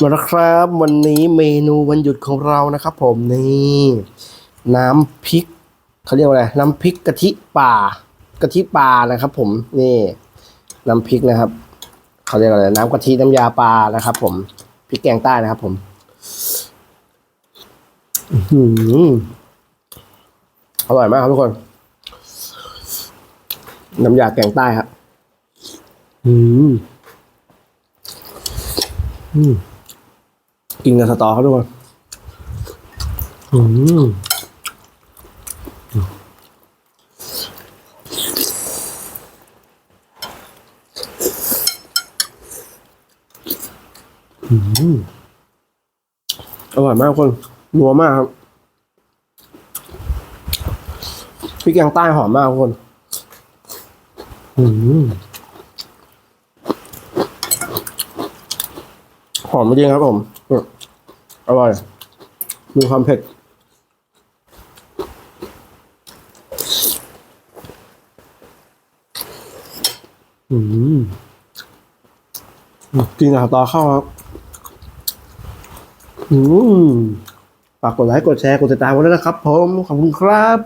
มาแล้วครับวันนี้เมนูวันหยุดของเรานะครับ ผมนี่น้ำพริกเขาเรียกว่าอะไรน้ำพริกกะทิป่ากะทิปลานะครับ ผมนี่น้ำพริกนะครับเขาเรียกอะไรน้ำกะทิน้ำยาปลานะครับ ผมพริกแกงใต้นะครับ ผมอื้อหืออร่อยมากครับทุกคน น้ำยาแกงใต้ครับอืมอืม กินกับสตอครับทุกคนอืมอืมอร่อยมากทุกคนนัวมากครับพริกแกงใต้หอมมากทุกคนอืมหอมจริงครับผมอืม อร่อย มีความเผ็ด อืม กินกับต่อเข้าครับ อืมฝากกดไลค์ กดแชร์ กดติดตามกันด้วยนะครับผม ขอบคุณครับ